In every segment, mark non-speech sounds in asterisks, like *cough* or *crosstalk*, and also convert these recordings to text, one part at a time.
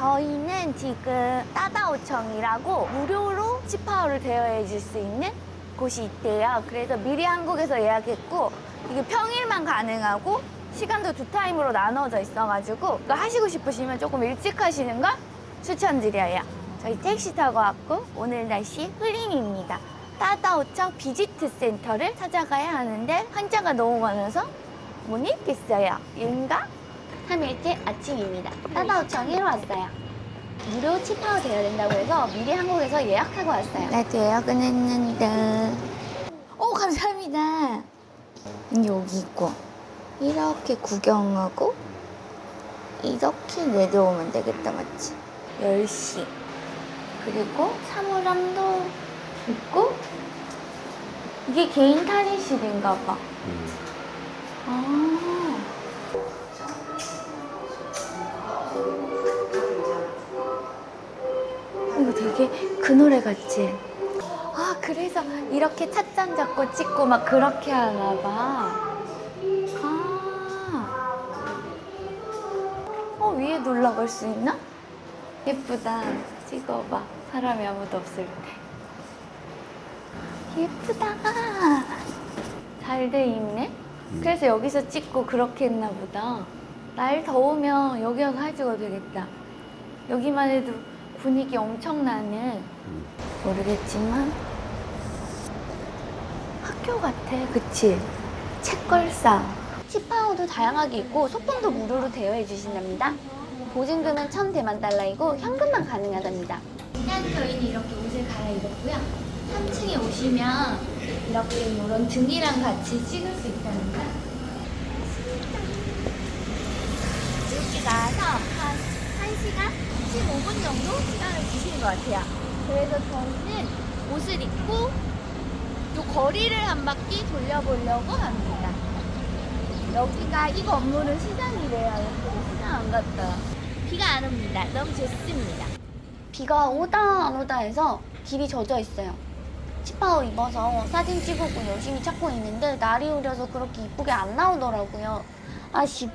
저희는 지금 따다오청이라고 무료로 치파오를 대여해 줄 수 있는 곳이 있대요. 그래서 미리 한국에서 예약했고 이게 평일만 가능하고 시간도 두 타임으로 나눠져 있어가지고 하시고 싶으시면 조금 일찍 하시는 걸 추천드려요. 저희 택시 타고 왔고 오늘 날씨 흐림입니다. 따다오청 비지트 센터를 찾아가야 하는데 환자가 너무 많아서 못 있겠어요. 인가? 3일째 아침입니다. 따다오청에 왔어요. 무료 치파오 되어야 된다고 해서 미리 한국에서 예약하고 왔어요. 나도 예약은 했는데. 오, 감사합니다. 여기 있고, 이렇게 구경하고, 이렇게 내려오면 되겠다, 맞지? 10시. 그리고 사물함도 있고, 이게 개인 탈의실인가 봐. 아. 이거 되게 그 노래 같지? 아, 그래서 이렇게 찻잔 잡고 찍고 막 그렇게 하나 봐. 아. 어, 위에 올라갈 수 있나? 예쁘다. 찍어봐. 사람이 아무도 없을 때. 예쁘다. 잘 돼 있네? 그래서 여기서 찍고 그렇게 했나 보다. 날 더우면 여기 와서 해주가 되겠다. 여기만 해도 분위기 엄청나는 모르겠지만 학교 같아. 그치? 책걸상. 치파오도 다양하게 있고 소품도 무료로 대여해 주신답니다. 보증금은 1000 대만 달러이고 현금만 가능하답니다. 일단 저희는 이렇게 옷을 갈아입었고요. 3층에 오시면 이렇게 이런 등이랑 같이 찍을 수 있답니다. 나와서 한 1시간 15분 정도 시간을 주시는 것 같아요. 그래서 저희는 옷을 입고 요 거리를 한 바퀴 돌려보려고 합니다. 여기가 이 건물은 시장이래요. 여기 시장 안 갔다. 비가 안 옵니다. 너무 좋습니다. 비가 오다 안 오다 해서 길이 젖어 있어요. 치파오 입어서 사진 찍고 열심히 찾고 있는데 날이 흐려서 그렇게 이쁘게 안 나오더라고요. 아쉽.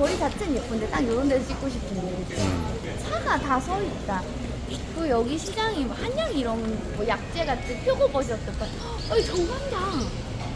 거리 자체는 예쁜데 딱 이런 데서 찍고 싶은데 차가 다 서 있다. 그 여기 시장이 뭐 한양 이런 뭐 약재 같은 표고버섯도 봐. 어이 정관장.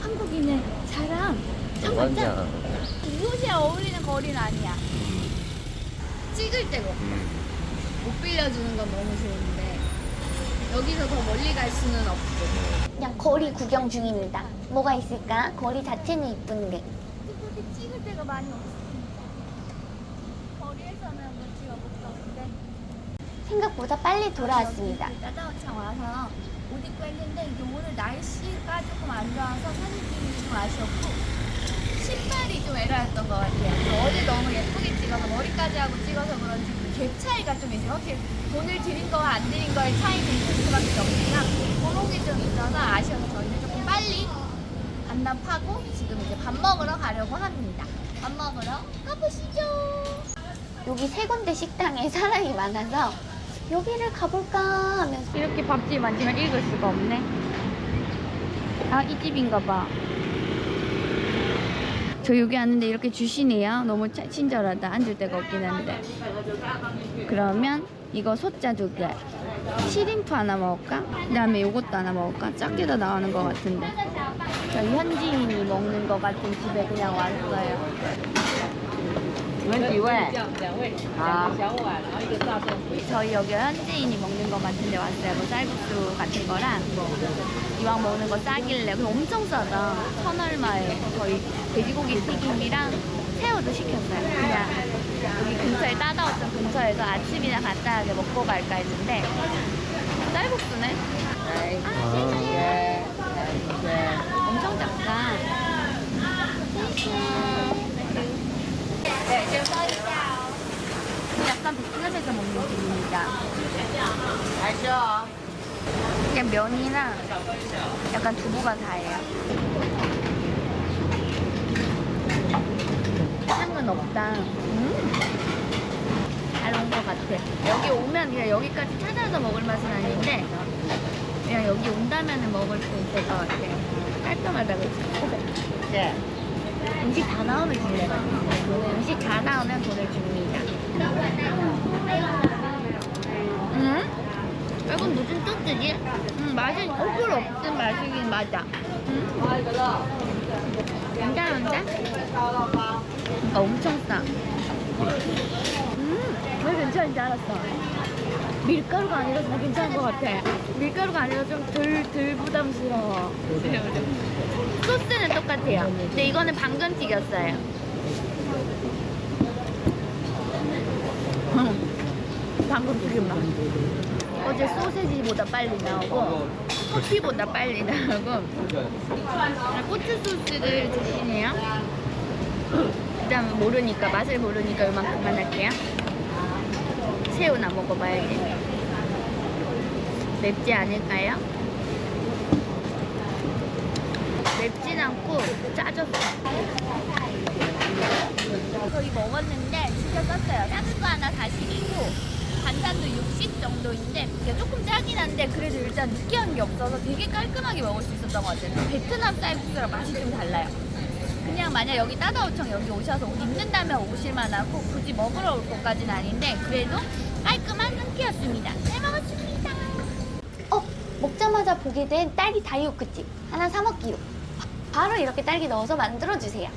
한국인의 자랑. 정관장. 이곳에 어울리는 거리는 아니야. 찍을 데가 없다. 못 빌려주는 건 너무 좋은데 여기서 더 멀리 갈 수는 없고. 그냥 거리 구경 중입니다. 뭐가 있을까? 거리 자체는 이쁜데. 찍을 데가 많이 없습니다. 거리에서는 뭐 찍어 못 가는데. 생각보다 빨리 돌아왔습니다. 따다오창 와서 옷 입고 했는데 이게 오늘 날씨가 조금 안 좋아서 사진 찍기 좀 아쉬웠고 신발이 좀 에러였던 것 같아요. 어제 너무 예쁘게 찍어서 머리까지 하고 찍어서 그런지 갭 차이가 좀 있어요. 이렇게 돈을 들인 거와 안 들인 거의 차이도 있을 수밖에 없지만 그런 게 좀 있어서 아쉬워서 저희는 조금 빨리 반납하고 지금 이제 밥 먹으러 가려고 합니다. 밥 먹으러 가보시죠. 여기 세 군데 식당에 *laughs* 사람이 많아서 여기를 가볼까 하면서 이렇게 밥집이 많지만 읽을 수가 없네. 아, 이 집인가 봐. 저 여기 왔는데 이렇게 주시네요. 너무 차- 친절하다. 앉을 데가 없긴 한데. 그러면 이거 소자 두 개. 시림프 하나 먹을까? 그 다음에 요것도 하나 먹을까? 작게 더 나오는 것 같은데. 저희 현지인이 먹는 것 같은 집에 그냥 왔어요. 你们几位？两位，好两个小碗，然后一个大豆腐。 저희 여기 현지인이 먹는 것 같은데 왔어요. 뭐 쌀국수 같은 거랑 뭐 이왕 먹는 거 싸길래 그거 엄청 싸다. 천 얼마에 거의 돼지고기 튀김이랑 새우도 시켰어요. 그냥 여기 근처에 따다왔던 근처에서 아침이나 간단하게 먹고 갈까 했는데 쌀국수네. 来， 아, 谢谢，谢谢。 엄청 작다. 항상 백화점에서 먹는 김입니다. 알죠? 그냥 면이랑 약간 두부가 다예요. 향은 없다. 음. 잘 온 것 같아. 여기 오면 그냥 여기까지 찾아서 먹을 맛은 아닌데 그냥 여기 온다면 먹을 수 있을 것 같아. 깔끔하다 그치? 네. 음식 다 나오면 줄래요. 음식 다 나오면 돈을 줍니다. 음? 이건 무슨 소스지? 음, 맛이 거꾸로 없은 맛이긴 맞아. 음? 괜찮은데? 어, 엄청 싸. 음, 왜 괜찮은지 알았어. 밀가루가 아니라서 더 괜찮은 것 같아. 밀가루가 아니라 좀 덜, 덜 부담스러워. 소스는 똑같아요. 근데 이거는 방금 튀겼어요. 음, 방금 맛. 어제 소세지보다 빨리 나오고 커피보다 빨리 나오고 고추 소스를 드시네요. 일단 모르니까 맛을 모르니까 이만큼만 할게요. 새우나 먹어봐야지. 맵지 않을까요? 맵진 않고 짜졌어. 저희 먹었는데 진짜 쌌어요. 작은 거 하나 40이고 반찬도 60 정도인데 이게 조금 짜긴 한데 그래도 일단 느끼한 게 없어서 되게 깔끔하게 먹을 수 있었던 것 같아요. 베트남 쌀국수랑 맛이 좀 달라요. 그냥 만약 여기 따다오청 여기 오셔서 옷 입는다면 오실 만 하고 굳이 먹으러 올 것까지는 아닌데 그래도 깔끔한 한 끼였습니다. 잘 먹었습니다. 어 먹자마자 보게 된 딸기 다이오크집 하나 사 먹기로 바로 이렇게 딸기 넣어서 만들어 주세요.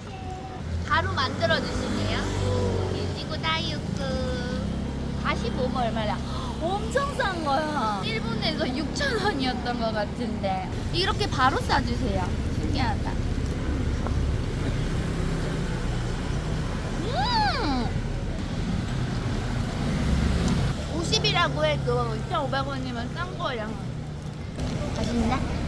바로 만들어 주시네요. 일지구 다이오크 45모 얼마야? 엄청 싼 거야. 일본에서 6천 원이었던 것 같은데 이렇게 바로 싸주세요. 신기하다. 음! 50이라고 해도 2,500원이면 싼 거야. 맛있네.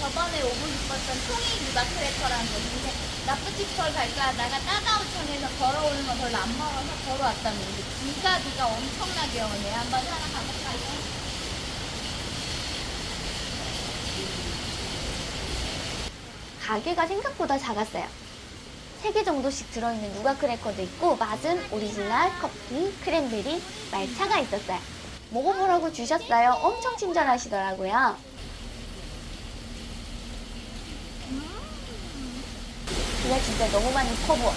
저번에 오고 싶었던 통이 누가 크래커라는 곳인데 나프티컬 갈까 하다가 따다오천에서 걸어오는 거 별로 안 먹어서 걸어왔답니다. 비가 비가 엄청나게 오네. 한번 하나 가볼까요? 가게가 생각보다 작았어요. 3개 정도씩 들어있는 누가 크래커도 있고 맛은 오리지널, 커피, 크랜베리, 말차가 있었어요. 먹어보라고 주셨어요. 엄청 친절하시더라고요. 그냥 진짜 너무 많이 커 보여요.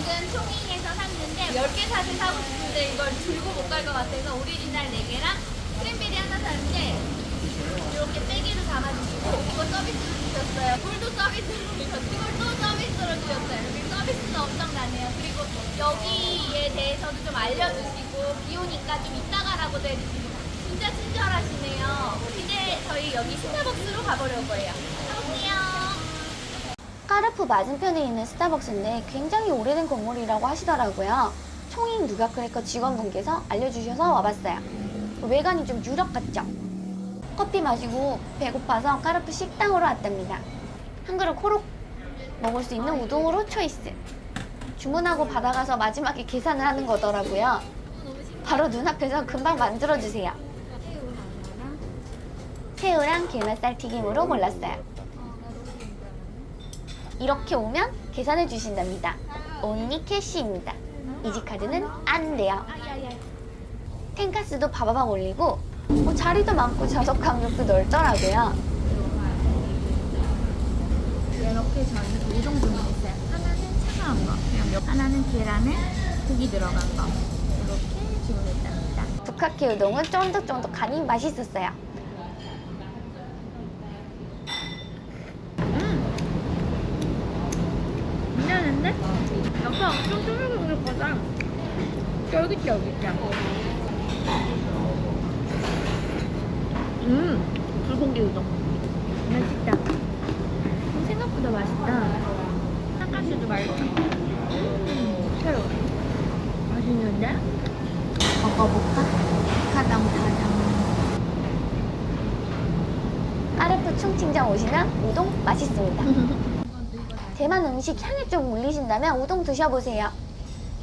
이건 총잉에서 샀는데 10개 사실 사고 싶은데 이걸 들고 못 갈 것 같아서 오리지널 4개랑 크랜베리 하나 샀는데 이렇게 빼기로 담아주시고 이거 서비스로 주셨어요. 물도 서비스로 주셨고 이걸 또 서비스로 주셨어요. 여기 서비스가 엄청나네요. 그리고 여기에 대해서도 좀 알려주시고 비 오니까 좀 이따 가라고도 해주시고 진짜 친절하시네요. 여기 스타벅스로 가보려고 해요. 까르프 맞은편에 있는 스타벅스인데 굉장히 오래된 건물이라고 하시더라고요. 총인 누가 크래커 직원분께서 알려주셔서 와봤어요. 외관이 좀 유럽 같죠? 커피 마시고 배고파서 까르프 식당으로 왔답니다. 한 그릇 호록 먹을 수 있는 우동으로 초이스. 주문하고 받아가서 마지막에 계산을 하는 거더라고요. 바로 눈앞에서 금방 만들어주세요. 새우랑 게맛살 튀김으로 골랐어요. 이렇게 오면 계산해 주신답니다. 온리 캐시입니다. 이지 카드는 안 돼요. 텐카스도 바바박 올리고 뭐 자리도 많고 좌석 간격도 넓더라고요. 이렇게 저는 우동 주문했어요. 하나는 차가운 거, 그냥 몇- 하나는 계란에 고기 들어간 거. 이렇게 주문했답니다. 북카케 우동은 쫀득쫀득하니 맛있었어요. 괜찮은데? 약간 엄청 쫀득쫀득하다. 쫄깃쫄깃해. 음, 불고기 우동. 맛있다. 음, 생각보다 맛있다. 닭가시도 맛있다. 음, 새로. 맛있는데? 먹어볼까? 가당 가당. 까르프 충칭장 오시면 우동 맛있습니다. *laughs* 대만 음식 향이 좀 물리신다면 우동 드셔보세요.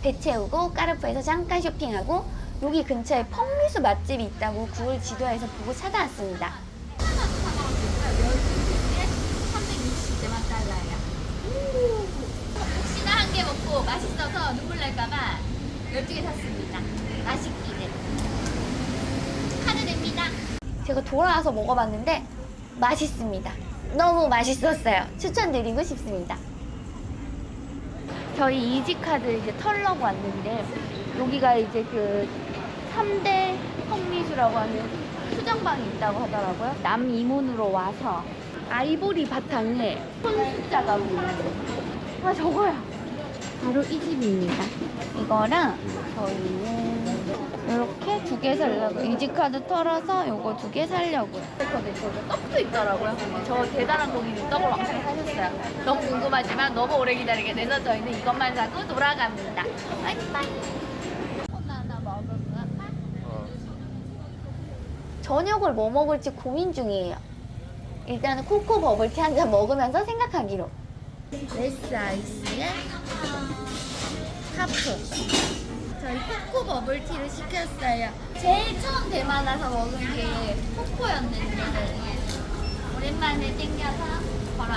배 채우고 까르프에서 잠깐 쇼핑하고 여기 근처에 펑리수 맛집이 있다고 구글 지도에서 보고 찾아왔습니다. 360대만 달러야. 혹시나 한 개 먹고 맛있어서 눈물 날까봐 12개 샀습니다. 맛있기를. 카드 됩니다. 제가 돌아와서 먹어봤는데 맛있습니다. 너무 맛있었어요. 추천드리고 싶습니다. 저희 이지카드 이제 털려고 왔는데 여기가 이제 그 3대 성미수라고 하는 수정방이 있다고 하더라고요. 남이문으로 와서 아이보리 바탕에 손 숫자가 보이는 아 저거야. 바로 이 집입니다. 이거랑 저희는 이렇게 두 개 살려고 이지카드 털어서 요거 두 개 살려고요. 근데 저기 떡도 있더라고요. 저 대단한 고객님 떡을 왕창 사셨어요. 너무 궁금하지만 너무 오래 기다리게 돼서 저희는 이것만 사고 돌아갑니다. 빠이빠이. 하나 먹을까? 저녁을 뭐 먹을지 고민 중이에요. 일단은 코코 버블티 한 잔 먹으면서 생각하기로. 레스 아이스에 카프. 저희 코코 버블티를 시켰어요. 제일 처음 대만 와서 먹은 게 코코였는데 오랜만에 땡겨서 바로.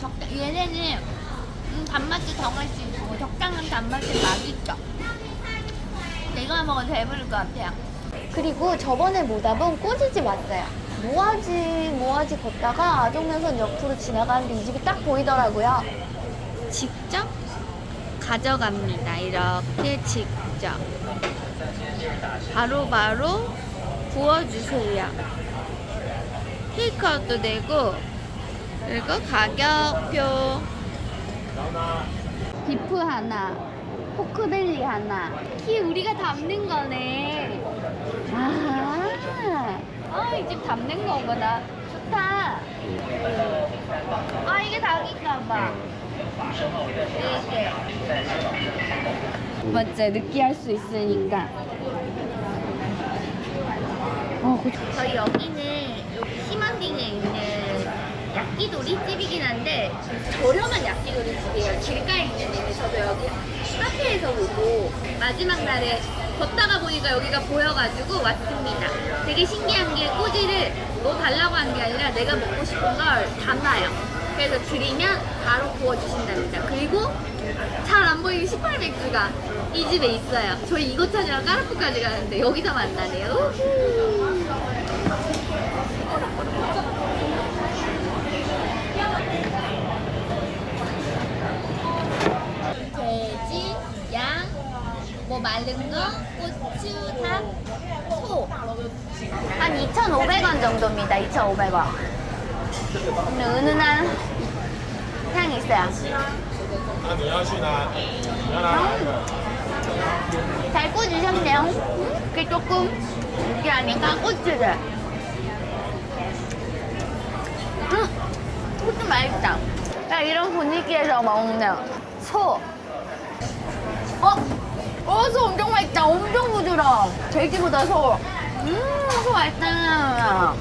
적당 얘네는 음, 단맛이 정할 수 있고 적당한 단맛이 맛있죠. 내가 먹어도 배부를 것 같아요. 그리고 저번에 모답은 꼬지집 왔어요. 모아지 모아지 걷다가 아종면선 옆으로 지나가는데 이 집이 딱 보이더라고요. 직접 가져갑니다. 이렇게 직접 바로바로 구워주세요. 테이크아웃도 되고 그리고 가격표 비프 하나 포크벨리 하나 키 우리가 담는 거네 아 이 집 담는 거구나 좋다. 아 이게 닭인가 봐. 이게. 맞지? 느끼할 수 있으니까. 어, 그... 저희 여기는 여기 시먼딩에 있는 야끼도리 집이긴 한데 저렴한 야끼도리 집이에요. 길가에 있는데 저도 여기 카페에서 보고 마지막 날에 걷다가 보니까 여기가 보여가지고 왔습니다. 되게 신기한 게 꼬지를 뭐 달라고 한 게 아니라 내가 먹고 싶은 걸 담아요. 그래서 드리면 바로 구워주신답니다. 그리고 잘 안 보이는 18맥주가 이 집에 있어요. 저희 이거 찾으러 까르푸까지 가는데 여기서 만나네요. 우후. 돼지, 양, 뭐 마른 거, 고추, 닭, 소. 한 2,500원 정도입니다. 2,500원. 근데 은은한 향이 있어요. 음, 잘 꽂으셨네요. 그게 조금 이게 아니까 고추를. 음, 고추 맛있다. 딱 이런 분위기에서 먹는 소. 어? 어, 소 엄청 맛있다. 엄청 부드러워. 돼지보다 소. 음, 소 맛있다.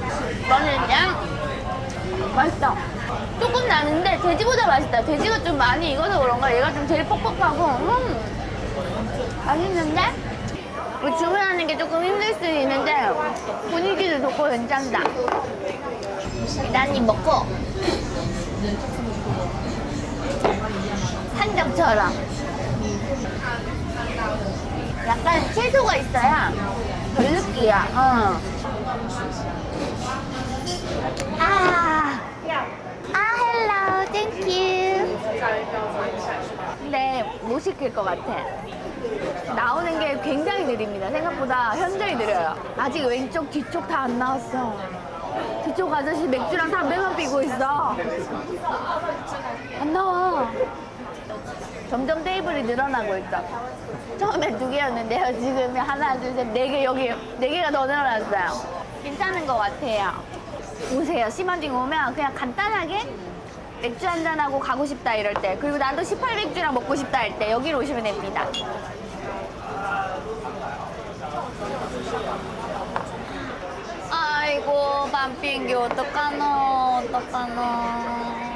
너는 양? 맛있다. 조금 나는데 돼지보다 맛있다. 돼지가 좀 많이 익어서 그런가 얘가 좀 제일 퍽퍽하고 음. 맛있는데? 뭐 주문하는 게 조금 힘들 수 있는데 분위기도 좋고 괜찮다. 일단님 먹고 산적처럼 약간 채소가 있어야 덜 느끼야. 어. 아, 아 헬로, 땡큐. 근데 못 시킬 것 같아. 나오는 게 굉장히 느립니다. 생각보다 현저히 느려요. 아직 왼쪽, 뒤쪽 다 안 나왔어. 뒤쪽 아저씨 맥주랑 담배만 피고 있어. 안 나와. 점점 테이블이 늘어나고 있어. 처음에 두 개였는데요. *laughs* 지금 하나, 둘, 셋, 네 개, 여기 네 개가 더 늘어났어요. 괜찮은 것 같아요. 오세요. 시먼딩 오면 그냥 간단하게 맥주 한잔하고 가고 싶다 이럴 때 그리고 나도 18맥주랑 먹고 싶다 할 때 여기로 오시면 됩니다 아이고 밤비행기 어떡하노 어떡하노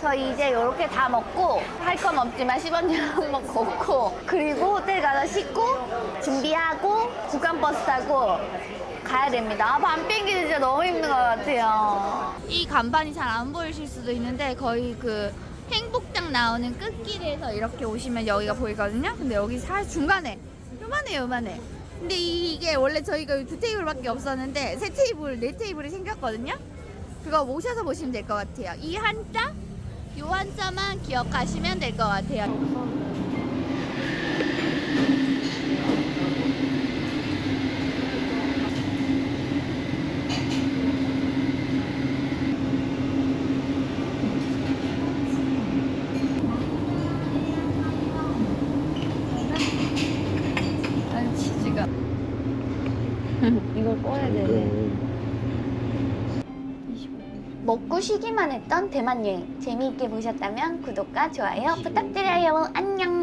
저희 이제 이렇게 다 먹고 할 건 없지만 10원씩 한번 걷고 그리고 호텔 가서 씻고 준비하고 구간버스 타고 가야 됩니다. 아, 밤 비행기는 진짜 너무 힘든 것 같아요. 이 간판이 잘 안 보이실 수도 있는데 거의 그 행복장 나오는 끝길에서 이렇게 오시면 여기가 보이거든요. 근데 여기 살 중간에 요만해 요만해. 근데 이- 이게 원래 저희가 두 테이블밖에 없었는데 세 테이블, 네 테이블이 생겼거든요. 그거 오셔서 보시면 될 것 같아요. 이 한자 요 한자만 기억하시면 될 것 같아요. 아, 치즈가. 이걸 꺼야 되네. 먹고 쉬기만 했던 대만 여행 재미있게 보셨다면 구독과 좋아요 부탁드려요. 안녕.